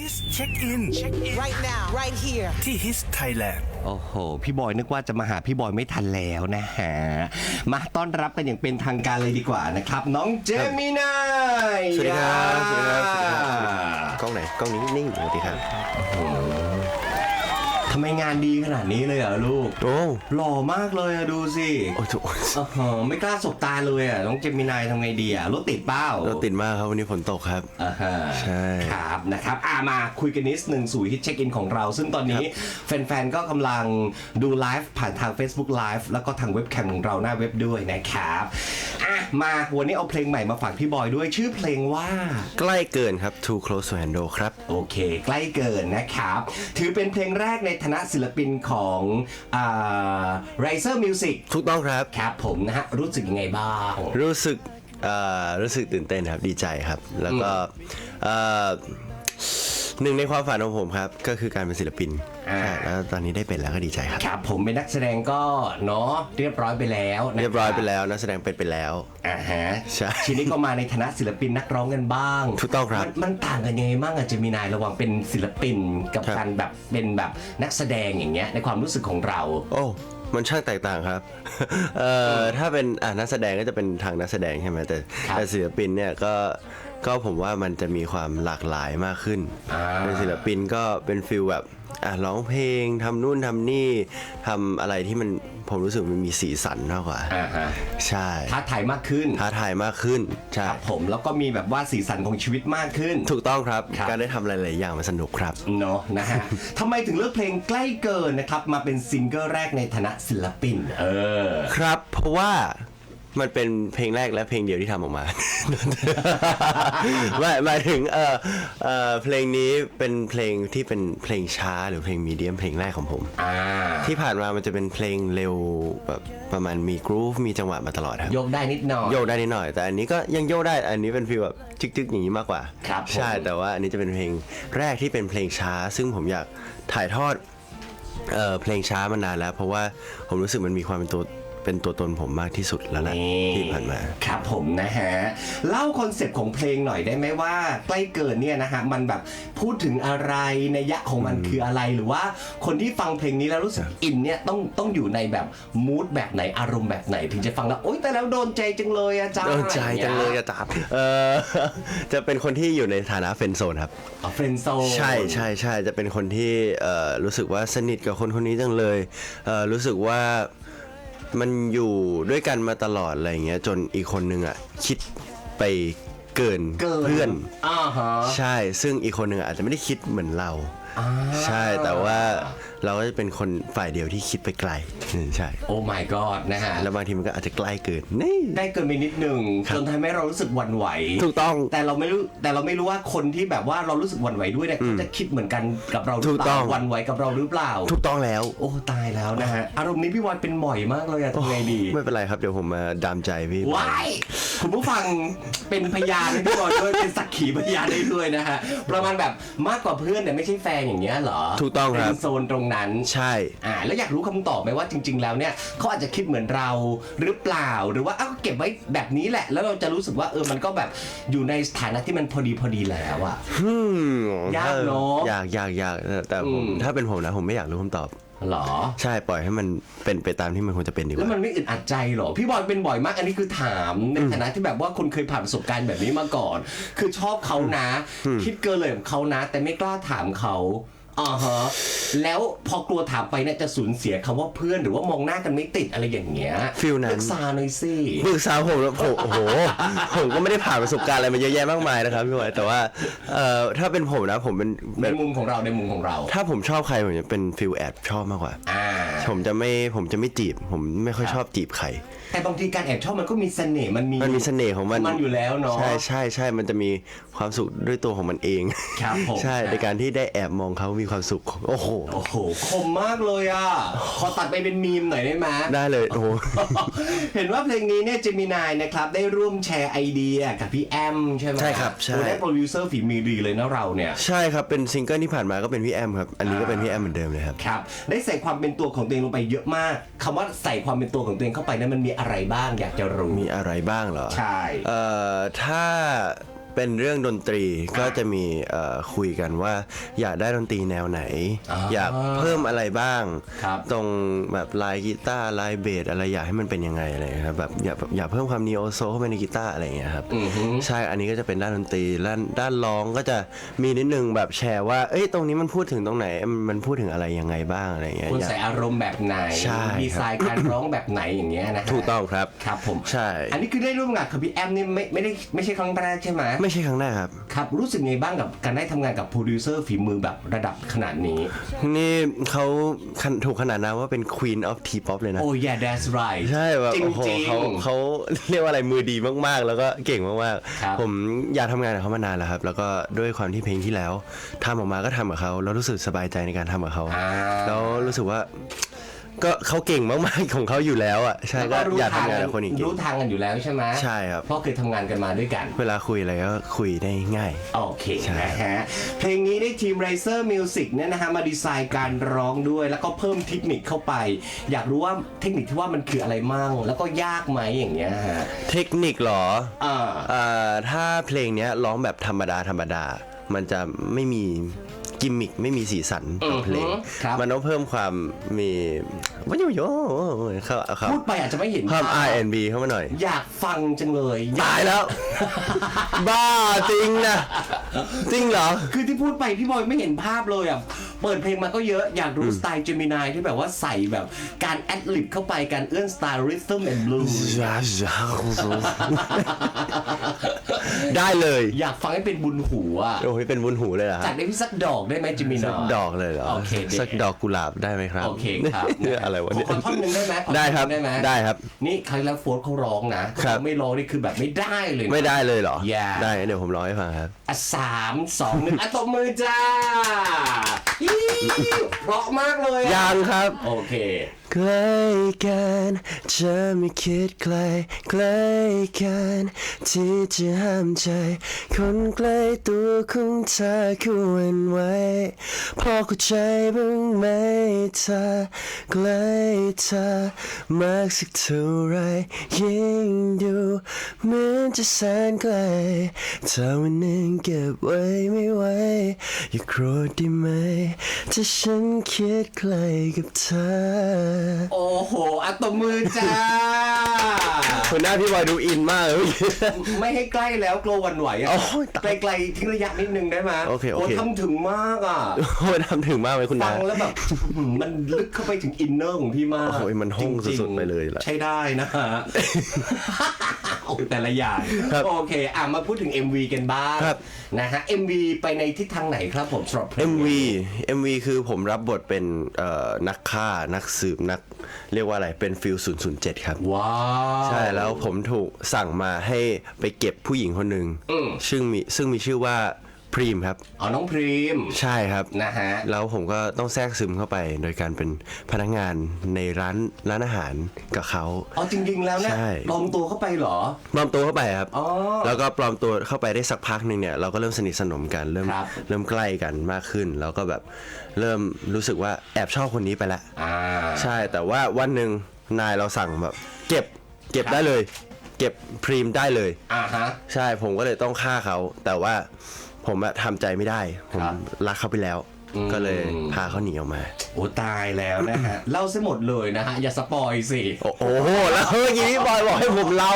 His Check In Check In right now, right here. ที่ His Thailand โอ้โห พี่บอยนึกว่าจะมาหาพี่บอยไม่ทันแล้วนะฮะ มาต้อนรับกันอย่างเป็นทางการเลยดีกว่านะครับ น้องเจมินายสวัสดีครับ สวัสดีครับ สวัสดีครับสวัสดีครับกล้องไหน กล้องนี้นิ่งสวัสดีครับ ทำไมงานดีขนาดนี้เลยเหรอลูก โอ้หล่อมากเลยอะดูสิโอ้โหอ๋อไม่กล้าสบตาเลยอะน้องเจมินายทำไงดีอะรถติดเป้ารถติดมากครับวันนี้ฝนตกครับ อ่าฮะใช่ครับนะครับอ่ามาคุยกันนิดหนึ่งสู่ฮิตเช็คอินของเรา ซึ่งตอนนี้แฟนๆ ก็กำลังดูไลฟ์ผ่านทาง Facebook Live แล้วก็ทางเว็บแคมของเราหน้าเว็บด้วยนะครับอะมาวันนี้เอาเพลงใหม่มาฝากพี่บอยด้วยชื่อเพลงว่า ใกล้เกินครับ Too Close to Handle ครับ โอเค ใกล้เกินนะครับ ถือเป็นเพลงแรกในฐานะศิลปินของอ่า Riser Music ถูกต้องครับ ครับผมนะฮะ รู้สึกยังไงบ้าง รู้สึกเอ่อรู้สึกตื่นเต้นครับ ดีใจครับ แล้วก็เอ่อ หนึ่งในความฝันของผมครับ ก็คือการเป็นศิลปินอ่า ใช่แล้วตอนนี้ได้เป็นแล้วก็ดีใจครับ ครับผมเป็นนักแสดงก็เนาะเรียบร้อยไปแล้วนะคเรียบร้อยไปแล้วนักแสดงเป็นไปแล้ว อ่าฮะใช่ทีนี้ก็มาในฐานะศิลปินนักร้องกันบ้างถูกต้องครับมันมันต่างกันยังไงบ้างอะเจมินายระหว่างเป็นศิลปินกับครับ การแบบเป็นแบบนักแสดงอย่างเงี้ยในความรู้สึกของเรา โอ้มันช่างแตกต่างครับ เอ่อถ้าเป็นอะนักแสดงก็จะเป็นทางนักแสดงใช่ไหมแต่ครับ แต่ศิลปินเนี่ยก็ ก็ผมว่ามันจะมีความหลากหลายมากขึ้นอ่า เป็นศิลปินก็เป็นฟิลแบบอะร้องเพลงทำนู่นทำนี่ทำอะไรที่มันผมรู้สึกมันมีสีสันมากกว่า อ่าฮะใช่ท้าทายมากขึ้นท้าทายมากขึ้นใช่ครับผมแล้วก็มีแบบว่าสีสันของชีวิตมากขึ้น ถูกต้องครับครับ การได้ทำหลาย ๆ อย่างมันสนุกครับ เนาะนะฮะ ทำไมถึงเลือกเพลงใกล้เกินนะครับ มาเป็นซิงเกิลแรกในฐานะศิลปิน เออ ครับ เพราะว่า มันเป็นเพลงแรกและเพลงเดียวที่ทำออกมา หมายหมายถึงเออเออเพลงนี้เป็นเพลงที่เป็นเพลงช้าหรือเพลงมีเดียมเพลงแรกของผม อ่าที่ผ่านมามันจะเป็นเพลงเร็วแบบประมาณมีกรูฟมีจังหวะมาตลอดครับ ยกได้นิดหน่อย โยกได้นิดหน่อย แต่อันนี้ก็ยังโยกได้ อันนี้เป็นฟีลแบบจึกๆอย่างนี้มากกว่า ครับผม ใช่ แต่ว่าอันนี้จะเป็นเพลงแรกที่เป็นเพลงช้า ซึ่งผมอยากถ่ายทอดเอ่อเพลงช้ามานานแล้ว เพราะว่าผมรู้สึกมันมีความเป็นตัว เป็นตัวตนผมมากที่สุดแล้วแหละนี่ที่ผ่านมา ครับผมนะฮะ เล่าคอนเซปต์ของเพลงหน่อยได้ไหมว่าใกล้เกินเนี่ยนะฮะ มันแบบพูดถึงอะไรในยยะของมันคืออะไรหรือว่า คนที่ฟังเพลงนี้แล้วรู้สึกอินเนี่ยต้องต้องอยู่ในแบบมูดแบบไหนอารมณ์แบบไหน ถึงจะฟังแล้วโอ๊ยแต่แล้วโดนใจจังเลยอาจารย์โดนใจจังเลยอาจารย์เออ จะเป็นคนที่อยู่ในฐานะเฟรนด์โซนครับ เฟรนโซ ใช่ใช่ใช่จะเป็นคนที่เอ่อรู้สึกว่าสนิทกับคนคนนี้จังเลยเอ่อรู้สึกว่า มันอยู่ด้วยกันมาตลอดอะไรอย่างเงี้ยจนอีกคนนึงอะคิดไปเกินเกินเพื่อน อ่าฮะ ใช่ ซึ่งอีกคนหนึ่งอาจจะไม่ได้คิดเหมือนเรา อ่า ใช่ แต่ว่า เราก็จะเป็นคนฝ่ายเดียวที่คิดไปไกลอืมใช่ โอ้ my god นะฮะแล้วบางทีมันก็อาจจะใกล้เกินนี่ ได้เกินไปนิดหนึ่งครับ จนทำให้เรารู้สึกหวั่นไหว ถูกต้อง แต่เราไม่รู้แต่เราไม่รู้ว่าคนที่แบบว่าเรารู้สึกหวั่นไหวด้วยเนี่ยเขาจะคิดเหมือนกันกับเราหรือถูกเปต้ล่าอง หวั่นไหวกับเราหรือเปล่า ถูกต้องแล้วโอ้ตายแล้วนะฮะ อารมณ์นี้พี่วอนเป็นบ่อยมากเลยอะทำไงดีไม่เป็นไรครับเดี๋ยวผมมาดามใจพี่ว้าย คุณผู้ฟังเป็นพยานให้พี่วอนด้วยเป็นสักขีพยานได้ด้วยนะฮะประมาณแบบมากกว่าเพื่อนแต่ไม่ใช่แฟนอย่างเงี้ยเหรอถูกต้องครับ เป็นโซนตรงนั้น ใช่ อ่าแล้วอยากรู้คำตอบไหมว่าจริง ๆ แล้วเนี่ยเขาอาจจะคิดเหมือนเราหรือเปล่า หรือว่าเอ้าเก็บไว้แบบนี้แหละ แล้วเราจะรู้สึกว่าเออมันก็แบบอยู่ในสถานะที่มันพอดีพอดีแล้วอะ อืมยากเนอะ อยากอยากอยากแต่แต่ผมอืม ถ้าเป็นผมนะผมไม่อยากรู้คำตอบ หรอ ใช่ปล่อยให้มันเป็นไปตามที่มันควรจะเป็นดีกแล้วว่า มันไม่อึดอัดใจเหรอ พี่บอยเป็นบ่อยมาก อันนี้คือถามในฐานะที่แบบว่าคนเคยผ่านประสบการณ์แบบนี้มาก่อน คือชอบเขานะ คิดเกินเลยกับเขานะ แต่ไม่กล้าถามเขา อ่าฮะแล้วพอกลัวถามไปเนี่ยจะสูญเสียคำว่าเพื่อนหรือว่ามองหน้ากันไม่ติดอะไรอย่างเงี้ยฟีลนั้น ปรึกษาหน่อยสิปรึกษาผมแล้วผมโอ้โห ผมก็ไม่ได้ผ่านประสบการณ์อะไรมาเยอะแยะมากมายนะครับพี่บอยแต่ว่าเอ่อถ้าเป็นผมนะผมเป็นแบในบมุมของเราในมุมของเรา ถ้าผมชอบใครผมจะเป็นฟิลแอบชอบมากกว่า อ่า ผมจะไม่ผมจะไม่จีบ ผมไม่ค่อยชอบจีบใคร แต่บางทีการแอบชอบมันก็มีเสน่ห์มันมีมันมีเสน่ห์ของมันมันอยู่แล้วเนาะใช่ใช่ใช่มันจะมีความสุขด้วยตัวของมันเองครับผมใช่ในการที่ได้แอบมองเขามีความสุขโอ้โหโอ้โหคมมากเลยอะขอตัดไปเป็นมีมหน่อยได้ไหมได้เลยโอ้โหเห็นว่าเพลงนี้เนี่ยเจมินายนะครับได้ร่วมแชร์ไอเดียกับพี่แอมใช่ไหมใช่ครับใช่โอ้ได้โปรดิวเซอร์ฝีมือดีเลยนะเราเนี่ยใช่ครับเป็นซิงเกิลที่ผ่านมาก็เป็นพี่แอมครับอันนี้ก็เป็นพี่แอมเหมือนเดิมเลยครับครับได้ใส่ความเป็นตัวของตัวเองลงไปเยอะมากคำว่าใส่ความเป็นตัวของตัวเองเข้าไปนั้นมันมีอะไรบ้างอยากจะรู้มีอะไรบ้างเหรอใช่เอ่อถ้า เป็นเรื่องดนตรีก็จะมีเอ่อคุยกันว่า อยากได้ดนตรีแนวไหน อ่าอยากเพิ่มอะไรบ้าง ครับ ตรงแบบลายกีตาร์ลายเบสอะไรอยากให้มันเป็นยังไงอะไรอย่างเงี้ยครับแบบอยากอยากเพิ่มความนีโอโซเข้าไปในกีตาร์อะไรอย่างเงี้ยครับใช่อันนี้ก็จะเป็นด้านดนตรีด้านด้านร้องก็จะมีนิดนึงแบบแชร์ว่าเอ้ยตรงนี้มันพูดถึงตรงไหนมันมันพูดถึงอะไรยังไงบ้างอะไรอย่างเงี้ยคุณอยาก ใส่อารมณ์แบบไหนใช่ดีไซน์การร้องแบบไหนอย่างเงี้ยนะฮะถูกต้องครับ ครับผม ใช่ อันนี้คือได้ร่วมงานกับพี่แอมนี่ไม่ไม่ได้ไม่ใช่ครั้งแรกใช่ไหมไม่ใช่ครั้งแรกครับ ครับ รู้สึกไงบ้างกับการได้ทำงานกับโปรดิวเซอร์ฝีมือแบบระดับขนาดนี้ นี่เขาคันถูกขนาดนั้นว่าเป็น Queen of T-pop เลยนะ โอ้ yeah that's right ใช่แบบจริงโอ้โหจริง เขาเขาเรียกว่าอะไรมือดีมากๆ แล้วก็เก่งมากครับ ๆ ผมอยากทำงานกับเขามานานแล้วครับ แล้วก็ด้วยความที่เพลงที่แล้วทำออกมาก็ทำกับเขาแล้วรู้สึกสบายใจในการทำกับเขา อ่า แล้วรู้สึกว่า ก็เขาเก่งมากๆของเขาอยู่แล้วอะใช่ก็อยากทำงานกับคนอีกรู้ทางกันอยู่แล้วใช่ไหมใช่ครับ เพราะเคยทำงานกันมาด้วยกัน เวลาคุยอะไรก็คุยได้ง่าย โอเคใช่ นะฮะ เพลงนี้ได้ทีม Razer Music เนี่ยนะฮะ มาดีไซน์การร้องด้วย แล้วก็เพิ่มเทคนิคเข้าไป อยากรู้ว่าเทคนิคที่ว่ามันคืออะไรมั่ง แล้วก็ยากไหมอย่างเงี้ยฮะเทคนิคเหรออ่าอ่าถ้าเพลงเนี้ยร้องแบบธรรมดาธรรมดา มันจะไม่มี กิมมิคไม่มีสีสันกับเพลงอือฮึครับ มันต้องเพิ่มความมีวันโยโย่เข้าเข้าพูดไปอาจจะไม่เห็นเพิ่มภาพ R&B เข้ามาหน่อย อยากฟังจังเลยตายแล้ว บ้าจริงนะ จริงเหรอ คือที่พูดไปพี่บอยไม่เห็นภาพเลยอะ เปิดเพลงมาก็เยอะอยากรู้สไตล์เจมินายที่แบบว่าใส่แบบการแอดลิบเข้าไปการเอื้อนสไตล์ริทึมแอนด์บลูได้เลย อยากฟังให้เป็นบุญหูอะโอ้ยเป็นบุญหูเลยเหรอคจัรัดบได้พี่สักดอกได้ไหมเจมินาสักดอกเลยเหรอโอเคเด็สักดอกกุหลาบได้ไหมครับโอเคครับอะไรวะเนี่ยขอท่อนหนึ่งได้ไหมขอได้ครับท่อนหนึ่งได้ไหมได้ครับ นี่ครั้งแล้วโฟร์เขาร้องนะครับเขาไม่ร้องนี่คือแบบไม่ได้เลยนะไม่ได้เลยเหรออย่าได้เดี๋ยวผมร้องให้ฟังครับอะสามสองหนึ่งอะตบมือจ้าอี๋ เพราะมากเลยอะยังครับ โอเค ใกล้กันจะไม่คิดไกลใกล้กันที่จะห้ามใจ คนใกล้ตัวของเธอควรไว้พอเข้าใจบ้างไหมเธอใกล้เธอมากสักเท่าไรยิ่งดูเหมือนจะแสนไกลถ้าวันหนึ่งเก็บไว้ไม่ไหวอย่าโกรธได้ไหมถ้าฉันคิดไกลกับเธอโอ้โหอะตบมือจ้าคุณหน้าพี่บอยดูอินมากเลย ไม่ให้ใกล้แล้วกลัวหวันไหวอะ โอ้ยตายไกลๆทิ้งระยะนิดนึงได้ไหมโอเคโอเค ทำถึงมากอะ โอ้ยทำถึงมากเลยคุณฟัน้า งแล้วแบบอื้อหือมันลึกเข้าไปถึงอินเนอร์ของพี่มากโอ้ยมันห้องจริๆสุดๆไปเลยล่ะใช่ได้นะฮะ โอ้แต่ละอย่างครับโอเค อะมาพูดถึง MV กันบ้างครับ นะฮะ MV ไปในทิศทางไหนครับผมสำหรับเพลง MV MV คือผมรับบทเป็นเอ่อนักฆ่านักสืบนักเรียกว่าอะไรเป็นฟิล007 ครับ ว้าว ใช่แล้วผมถูกสั่งมาให้ไปเก็บผู้หญิงคนหนึ่งอืมซึ่งมีซึ่งมีชื่อว่า พรีมครับ อ๋อน้องพรีมใช่ครับ นะฮะ แล้วผมก็ต้องแทรกซึมเข้าไป โดยการเป็นพนักงานในร้านร้านอาหารกับเขา อ๋อจริง ๆ แล้วเนี่ยใช่ ปลอมตัวเข้าไปเหรอ ปลอมตัวเข้าไปครับ อ๋อแล้วก็ปลอมตัวเข้าไปได้สักพักหนึ่งเนี่ยเราก็เริ่มสนิทสนมกันเริ่มครับ เริ่มใกล้กันมากขึ้น แล้วก็แบบเริ่มรู้สึกว่าแอบชอบคนนี้ไปละ อ่า ใช่แต่ว่าวันหนึ่งนายเราสั่งแบบเก็บเก็บครับ ได้เลย เก็บพรีมได้เลย อ่าฮะ ใช่ผมก็เลยต้องฆ่าเขา แต่ว่า ผมอะทำใจไม่ได้ ผมครับรักเขาไปแล้ว อืม ก็เลยพาเขาหนีออกมา โอ้ตายแล้วนะฮะ เล่าซะหมดเลยนะฮะ อย่าสปอยสิ โอ้โอ้โหแล้วเมื่อกี้พี่บอยบอกให้ผมเล่า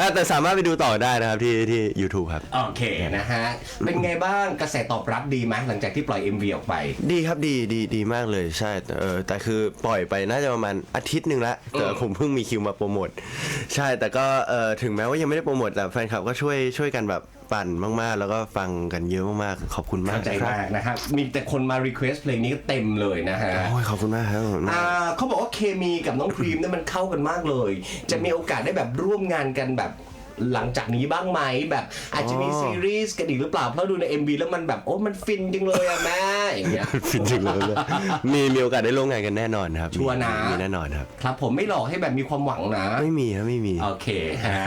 อะแต่สามารถไปดูต่อได้นะครับที่ที่ YouTube ครับ โอเคนะฮะ เป็นไงบ้างกระแสตอบรับดีไหมหลังจากที่ปล่อย MV ออกไป ดีครับดีดีดีมากเลยใช่แต่เออแต่คือปล่อยไปน่าจะประมาณอาทิตย์หนึ่งแล้วแต่ผมเพิ่งมีคิวมาโปรโมทใช่แต่ก็เออถึงแม้ว่ายังไม่ได้โปรโมทแต่แฟนคลับก็ช่วยช่วยกันแบบปั่นมากๆ แล้วก็ฟังกันเยอะมากๆ ขอบคุณมากเข้าใจครับมากนะฮะมีแต่คนมารีเควสเพลงนี้ก็เต็มเลยนะฮะ โอ้ยขอบคุณมากครับขอบคุณมาก อ่าเขาบอกว่าเคมีกับน้องครีมเนี่ยมันเข้ากันมากเลย จะมีโอกาสได้แบบร่วมงานกันแบบ หลังจากนี้บ้างไหมแบบอาจจะมีอ๋อซีรีส์กันอีกหรือเปล่าเพราะดูใน MV แล้วมันแบบโอ้มันฟินจังเลยอะแม่อย่างเงี้ย ฟินจริงเลยมีมีโอกาสได้ร่วมงานกันแน่นอนครับชัวร์นะ มีมีแน่นอนครับ ครับผมไม่หลอกให้แบบมีความหวังนะ ไม่มีครับไม่มี โอเคฮะ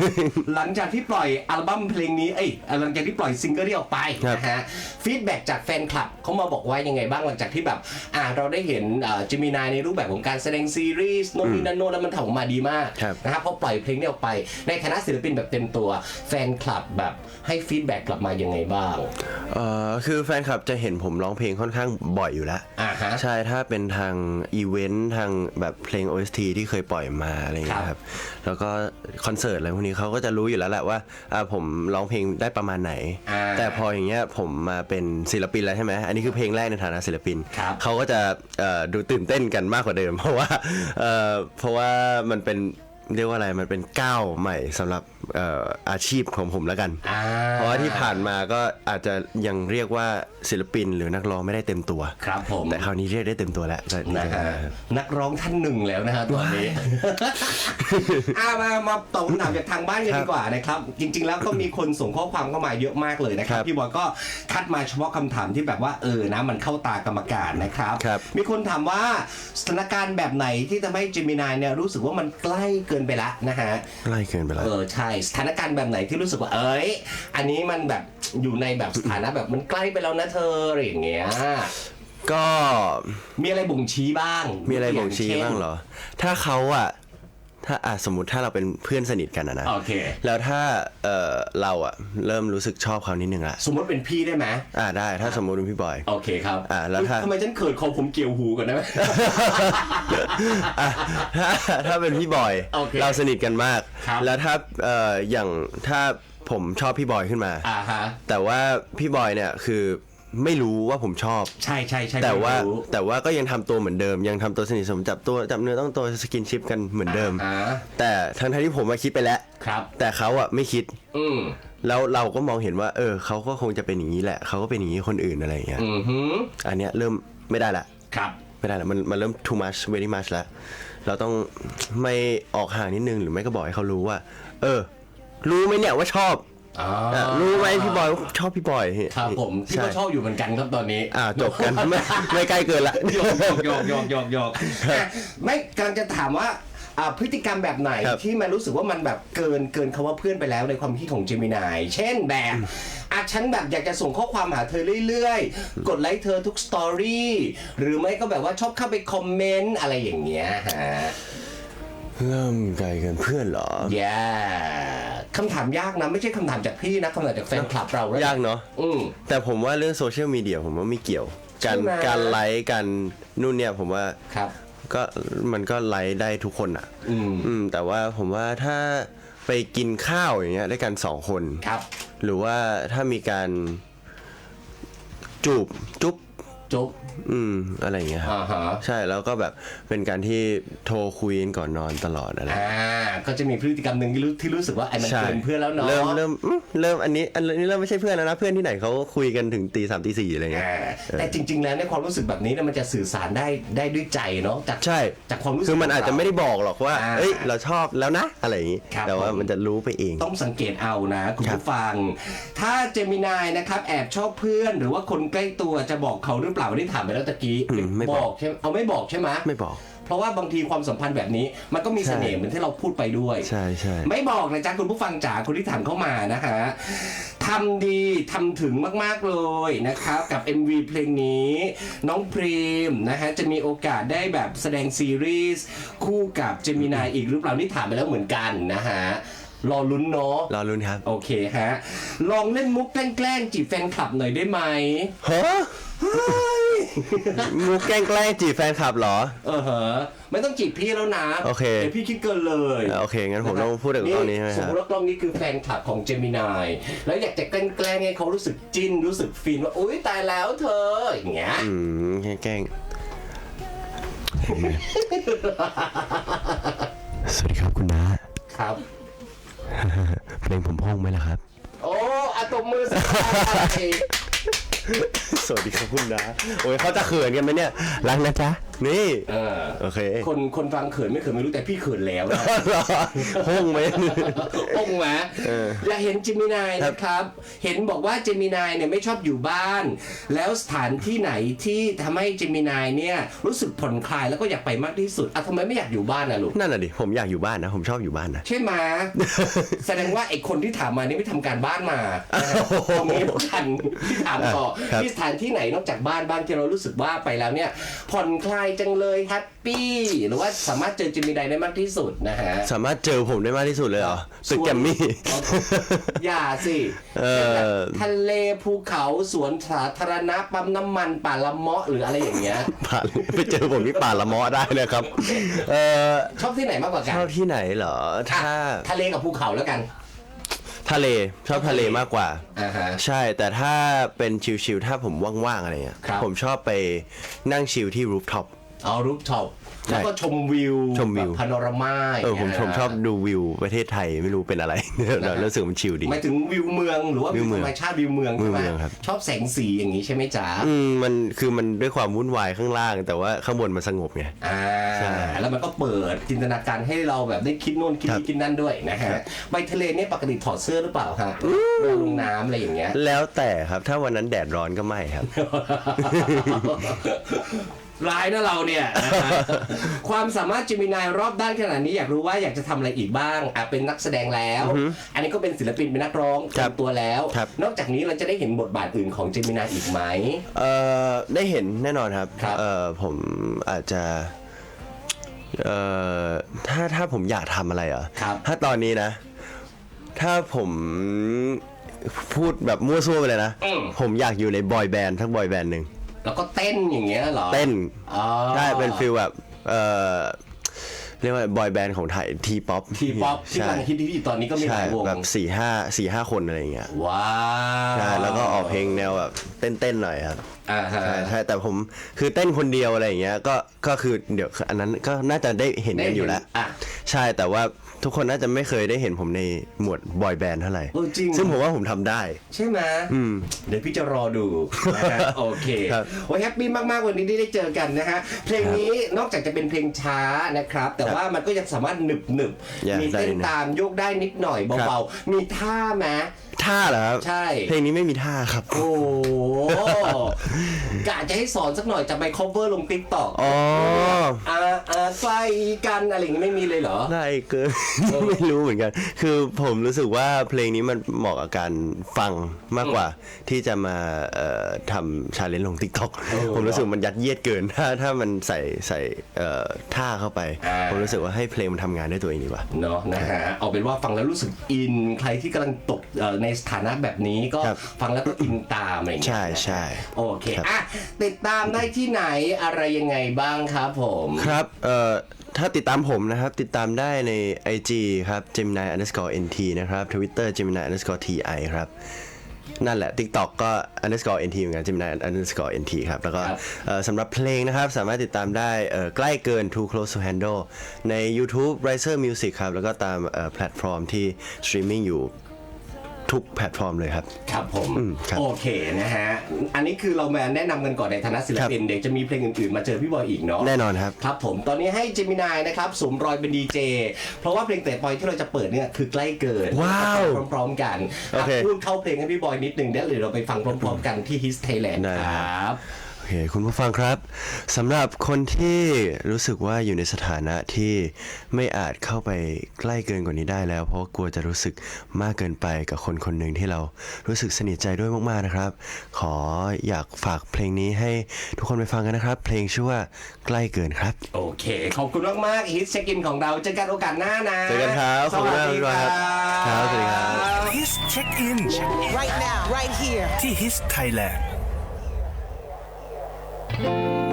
หลังจากที่ปล่อยอัลบั้มเพลงนี้ เอ้ยหลังจากที่ปล่อยซิงเกิลนี้ออกไปครับ นะฮะ ฟีดแบ็กจากแฟนคลับเขามาบอกว่ายังไงบ้างหลังจากที่แบบ อ่า เราได้เห็นจิมินายในรูปแบบของการแสดงซีรีส์โนนนี่นั่นโนนแล้วมันทำออกมาดีมากครับ นะครับพอปล่อยเพลงนี้ออกไป ในฐานะศิลปินแบบเต็มตัวแฟนคลับแบบให้ฟีดแบ็กกลับมายังไงบ้าง เอ่อคือแฟนคลับจะเห็นผมร้องเพลงค่อนข้างบ่อยอยู่แล้วอ่าฮะ ใช่ถ้าเป็นทางอีเวนต์ทางแบบเพลง OST ที่เคยปล่อยมาอะไรอย่างเงี้ยครับแล้วก็คอนเสิร์ตอะไรพวกนี้เขาก็จะรู้อยู่แล้วแหละว่าอ่าผมร้องเพลงได้ประมาณไหน อ่าแต่พออย่างเงี้ยผมมาเป็นศิลปินแล้วใช่ไหมอันนี้คือเพลงแรกในฐานะศิลปิน ครับ เขาก็จะเอ่อดูตื่นเต้นกันมากกว่าเดิม เพราะว่าเอ่อเพราะว่ามันเป็น เรียกว่าอะไรมันเป็นก้าวใหม่สำหรับเอ่ออาชีพของผมแล้วกัน อ่าเพราะว่าที่ผ่านมาก็อาจจะยังเรียกว่าศิลปินหรือนักร้องไม่ได้เต็มตัว ครับผม แต่คราวนี้เรียกได้เต็มตัวแล้วก็ดีนะใจฮะมากครับนักร้องท่านหนึ่งแล้วนะฮะตอนนี้ อามามาตอบคำถามจากทางบ้านกันครับดีกว่านะครับ จริง ๆ แล้วก็มีคนส่งข้อความเข้ามาเยอะมากเลยนะครับ ครับพี่บอยก็คัดมาเฉพาะคำถามที่แบบว่าเออนะมันเข้าตากรรมการนะครับ ครับ มีคนถามว่าสถานการณ์แบบไหนที่ทำให้เจมินายเนี่ยรู้สึกว่ามันใกล้เกินไปละนะฮะใกล้เกินไปแล้ว เออใช่สถานการณ์แบบไหนที่รู้สึกว่าเอ้ย อันนี้มันแบบอยู่ในแบบสถานะแบบมันใกล้ไปแล้วนะเธออะไรอย่างเงี้ย ก็มีอะไรบ่งชี้บ้างมีอะไรบ่งชี้ย่ช่นบ้างเหรอ ถ้าเขาอะ ถ้าอะสมมติถ้าเราเป็นเพื่อนสนิทกันอะนะ โอเค แล้วถ้าเออเราอะเริ่มรู้สึกชอบเขานิดนึงละสมมติเป็นพี่ได้ไหมอ่าได้ถ้าสมมติเป็นพี่บอย โอเคครับอะแล้วถ้า ทำไมฉันเขินคอผมเกี่ยวหูก่อนได้ไหม อะถ้าถ้าเป็นพี่บอย โอเคเราสนิทกันมาก ครับ แล้วถ้าเอ่ออย่างถ้าผมชอบพี่บอยขึ้นมา อ่าฮะ แต่ว่าพี่บอยเนี่ยคือ ไม่รู้ว่าผมชอบ ใช่ใช่ใช่แต่ว่าไม่รู้แต่ว่าก็ยังทำตัวเหมือนเดิม ยังทำตัวสนิทสนมจับตัวจับเนื้อต้องตัวสกินชิปกันเหมือนเดิม อ่าแต่ทั้งทที่ผมมาคิดไปแล้ว ครับ แต่เขาอะไม่คิด อืมแล้วเราก็มองเห็นว่า เออเขาก็คงจะเป็นอย่างนี้แหละเขาก็เป็นอย่างนี้คนอื่นอะไรอย่างเงี้ยอือหืออันเนี้ยเริ่มไม่ได้ละ ครับ ไม่ได้ละมันมันเริ่ม too much very much แล้ว เราต้องไม่ออกห่างนิดนึงหรือไม่ก็บอกให้เขารู้ว่า เออ รู้ไหมเนี่ยว่าชอบ อ๋ออะรู้ไหมพี่บอยว่าชอบพี่บอยครับผมพี่ใช่ก็ชอบอยู่เหมือนกันครับตอนนี้ อ่าจบกันไม่ไม่ใกล้เกินละโยกโยกโยกโยกโยกอะไม่กำลังจะถามว่าอ่าพฤติกรรมแบบไหนครับที่มันรู้สึกว่ามันแบบเกินเกินคำว่าเพื่อนไปแล้วในความคิดของเจมินายเช่นแบบอะฉันแบบอยากจะส่งข้อความหาเธอเรื่อยๆ กดไลค์เธอทุกสตอรี่หรือไม่ก็แบบว่าชอบเข้าไปคอมเมนต์อะไรอย่างเงี้ยฮะ เริ่มไกลเกินเพื่อนเหรอ แย่คำถามยากนะ ไม่ใช่คำถามจากพี่นะคำถามจากแฟนคลับเราแล้วยากเนาะอืม แต่ผมว่าเรื่องโซเชียลมีเดียผมว่าไม่เกี่ยว การใช่ไหม การไลค์การนู่นเนี่ยผมว่าครับ ก็มันก็ไลค์ได้ทุกคนอะ อืมอืมแต่ว่าผมว่าถ้าไปกินข้าวอย่างเงี้ยด้วยกันสองคน ครับ หรือว่าถ้ามีการจูบจุ๊บ จุ๊บอืมอะไรอย่างเงี้ยครับอ่าฮะใช่แล้วก็แบบเป็นการที่โทรคุยกันก่อนนอนตลอดอะไรอ่าก็จะมีพฤติกรรมหนึ่งที่รู้ที่รู้สึกว่าไอ้มันใช่เกินเพื่อนแล้วเนาะเริ่มเริ่มอืมเริ่มอันนี้อันนี้เริ่มไม่ใช่เพื่อนแล้วนะเพื่อนที่ไหนเขาคุยกันถึงตีสามตีสี่อะไรเงี้ย อ่าแต่จริง ๆ แล้วในความรู้สึกแบบนี้เนี่ยมันจะสื่อสารได้ได้ด้วยใจเนาะจากใช่ จากความรู้สึก คือมันอาจจะไม่ได้บอกหรอกว่า อ่าเอ้ย เราชอบแล้วนะ อะไรอย่างงี้ ครับแต่ว่าผม มันจะรู้ไปเอง ต้องสังเกตเอานะ คุณครับผู้ฟัง ถ้าเจมินายนะครับ แอบชอบเพื่อนหรือว่าคนใกล้ตัวจะบอกเขาหรือเปล่าที่ถามไปแล้วตะกี้อืมไม่บอกใช่ไหมเอาไม่บอกใช่ไหมไม่บอก เพราะว่าบางทีความสัมพันธ์แบบนี้มันก็มีเสน่ห์เหมือนที่เราพูดไปด้วย ใช่ใช่ ไม่บอกนะจ๊ะคุณผู้ฟังจ๋าคนที่ถามเข้ามานะฮะทำดีทำถึงมาก ๆ เลยนะครับ กับ MV เพลงนี้ น้องพรีมนะฮะจะมีโอกาสได้แบบแสดงซีรีส์ คู่กับเจมินายอีกหรือเปล่านี่ถามไปแล้วเหมือนกันนะฮะ รอลุ้นเนาะรอรุนครับ โอเคฮะ ลองเล่นมุกแกล้งๆจีบแฟนคลับหน่อยได้ไหม ฮะ มูแกล้งแกล้งจีบแฟนคลับเหรอ เออเหอะไม่ต้องจีบพี่แล้วนะโอเค ดี๋ยวพี่คิดเกินเลยโอเค งั้นผมต้องพูดถึงตรงนี้ใช่ไหมสคมรับมติว่ากล้องนี้คือแฟนคลับของเจมินาย แล้วอยากจะแกล้งๆให้เขารู้สึกจิ้นรู้สึกฟินว่าอุ้ยตายแล้วเธออย่างเงี้ยอืมแกล้งเห็นไหมสวัสดีครับคุณน้า ครับ เพลงผมพ้องไหมล่ะครับ โอ้อะตบมือสิ สวัสดีครับคุณน้าโอ้ยเขาจะเขินกันไหมเนี่ย รักนะจ๊ะ นี่ เออโอเคคนคนฟังเขินไม่เขินไม่รู้แต่พี่เขินแล้วนะ ห้องไหม องค์ไหมอยากเห็นเจมินายนะครับ เห็นบอกว่าเจมินายเนี่ยไม่ชอบอยู่บ้าน แล้วสถานที่ไหนที่ทำให้เจมินายเนี่ยรู้สึกผ่อนคลายแล้วก็อยากไปมากที่สุดอะทำไมไม่อยากอยู่บ้านนะลูก นั่นน่ะดิ ผมอยากอยู่บ้านนะ ผมชอบอยู่บ้านนะ ใช่ไหม แสดงว่าไอ้คนที่ถามมานี่ไม่ทำการบ้านมานะฮะตรงนี้สำคัญที่ถามต่อครับ ที่สถานที่ไหนนอกจากบ้านบ้างที่เรารู้สึกว่าไปแล้วเนี่ย ผ่อนคลายจังเลยแฮปปปี้ หรือว่าสามารถเจอจิมินายได้มากที่สุดนะฮะ สามารถเจอผมได้มากที่สุดเลยเหรอตึกแกรมมี่ อย่าสิเออ ทะเลภูเขาสวนสาธารณะปั๊มน้ำมันป่าละเมาะหรืออะไรอย่างเงี้ย ป่าไปเจอผมที่ป่าละเมอได้นะครับ เออชอบที่ไหนมากกว่ากันชอบที่ไหนเหรอถ้าอะทะเลกับภูเขาแล้วกันทะเลชอบทะเลมากกว่า อ่าฮะ ใช่แต่ถ้าเป็นชิลๆถ้าผมว่างๆอะไรเงี้ยครับ ผมชอบไปนั่งชิลที่รูฟท็อป เอารูปท็อปใช่แล้วก็ชมวิวชมวิวพานอรามาเออผมผมชอบดูวิวประเทศไทยไม่รู้เป็นอะไร เรารู้สึกมันชิลดี หมายถึงวิวเมืองหรือว่าวิวิววเมืธองรรมชาติวิวเมืองใช่ไหมวิวเมืองครับ ชอบแสงสีอย่างนี้ใช่ไหมจ๊ะอืมมันคือมันด้วยความวุ่นวายข้างล่าง แต่ว่าข้างบนมันสงบไง อ่าใช่แล้วมันก็เปิดจินตนาการให้เราแบบได้คิดโน่นคิดครันี่บคิดนั่นด้วยนะฮะไปทะเลเนี่ยปกติถอดเสื้อหรือเปล่าฮะเวลาลงน้ำอะไรอย่างเงี้ยแล้วแต่ครับถ้าวันนั้นแดดร้อนก็ไม่ครับ ร้ายนะเราเนี่ยนะฮะความสามารถจิมินายรอบด้านขนาดนี้อยากรู้ว่าอยากจะทำอะไรอีกบ้างอะเป็นนักแสดงแล้ว อันนี้ก็เป็นศิลปินเป็นนักร้องครับเต็มตัวแล้ว ครับ นอกจากนี้เราจะได้เห็นบทบาทอื่นของจิมินายอีกไหม เอ่อได้เห็นแน่นอนครับครับ เอ่อผมอาจจะเอ่อถ้าถ้าผมอยากทำอะไรเหรอะครับ ถ้าตอนนี้นะ ถ้าผมพูดแบบมั่วซั่วไปเลยนะ อืม ผมอยากอยู่ในบอยแบนด์ทั้งบอยแบนด์หนึ่ง แล้วก็เต้นอย่างเงี้ยเหรอเต้นอ๋อใช่เป็นฟิลแบบเอ่อเรียกว่าบอยแบนด์ของไทยทีป๊อปทีป๊อปที่กำใช่ลังฮิตที่ตอนนี้ก็มีหใช่ลายวงแบบสี่ห้าสี่ห้าคนอะไรอย่างเงี้ยว้าวใช่แล้วก็ออกเพลงแนวแบบเต้นๆหน่อยครับ อ่าฮะ ใช่ใช่แต่ผมคือเต้นคนเดียวอะไรอย่างเงี้ยก็ก็คือเดี๋ยวอันนั้นก็น่าจะได้เห็นกันอยู่แล้วอะใช่แต่ว่าทุกคนน่าจะไม่เคยได้เห็นผมในหมวดบอยแบนด์เท่าไหร่เออจริง ซึ่งผมว่าผมทำได้ ใช่ไหมเดี๋ยวพี่จะรอดูนะฮะโอเคครับ โอ้ยแฮปปี้มาก ๆ วันนี้ที่ได้เจอกันนะฮะ เพลงนี้นอกจากจะเป็นเพลงช้านะครับ แต่ว่ามันก็ยังสามารถหนึบหนึบๆอยากมีเต้นได้นะตามโยกได้นิดหน่อยครัเบาบๆมีท่าไหม ท่าเหรอครับใช่ เพลงนี้ไม่มีท่าครับ โอ้โหกะจะให้สอนสักหน่อยจะไป cover ลงติ๊กต็อกอ๋ออ่าอ่าใกล้กันอะไรอย่างงี้ไม่มีเลยเหรอ ได้เกิน ไม่รู้เหมือนกัน คือผมรู้สึกว่าเพลงนี้มันเหมาะกับการฟังมากกว่า ที่จะมาเอ่อทำชาเลนจ์ลงทิกตอกเออผมรู้สึกมันยัดเยียดเกิน ถ้าถ้ามันใส่ใส่เอ่อท่าเข้าไป อ่า ผมรู้สึกว่าให้เพลงมันทำงานได้ตัวเองดีกว่า เนาะนะฮะเอาเป็นว่าฟังแล้วรู้สึกอิน ใครที่กำลังตกเอ่อในสถานะแบบนี้ก็ครับ ฟังแล้วก็อินตามอะไรอย่างเงี้ยใช่ใช่ โอเคครับอะติดตามได้ที่ไหนอะไรยังไงบ้างครับผมครับเอ่อถ้าติดตามผมนะครับ ติดตามได้ใน IG ครับ Gemini underscore nt นะครับ Twitter Gemini underscore ti ครับ นั่นแหละ TikTok ก็ underscore nt เหมือนกัน Gemini underscore nt ครับ แล้วก็ครับเอ่อสำหรับเพลงนะครับ สามารถติดตามได้เอ่อใกล้เกิน too close to handle ใน YouTube Riser Music ครับ แล้วก็ตามเอ่อแพลตฟอร์มที่ streaming อยู่ ทุกแพลตฟอร์มเลยครับ ครับผมอืมครับโอเคนะฮะ อันนี้คือเรามาแนะนำกันก่อนในฐานะศิลปิน เดี๋ยวจะมีเพลงอื่นๆมาเจอพี่บอยอีกเนาะแน่นอนครับ ครับผมตอนนี้ให้เจมินายนะครับสวมรอยเป็นดีเจเพราะว่าเพลงแต่ปอยที่เราจะเปิดเนี่ยคือใกล้เกินว้าวพร้อมๆกันโอเคอะพูดเข้าเพลงให้พี่บอยนิดหนึ่งเดี๋ยวเราไปฟังพร้อมๆกันที่ His Thailand ได้คครรับับโอ เคคุณผู้ฟังครับสำหรับคนที่รู้สึกว่าอยู่ในสถานะที่ไม่อาจเข้าไปใกล้เกินกว่านี้ได้แล้ว เพราะว่ากลัวจะรู้สึกมากเกินไปกับคนคนหนึ่งที่เรารู้สึกสนิทใจด้วยมากๆนะครับ ขออยากฝากเพลงนี้ให้ทุกคนไปฟังกันนะครับ เพลงชื่อว่าใกล้เกินครับ โอเค ขอบคุณมากๆ His Check In ของเราเจอกันโอกาสหน้านะเจอกันครับสวัสดีขอบคุณมากคครัรับบครับสวัสดีครับ His Check In right now, right here. ที่ His Thailand Bye.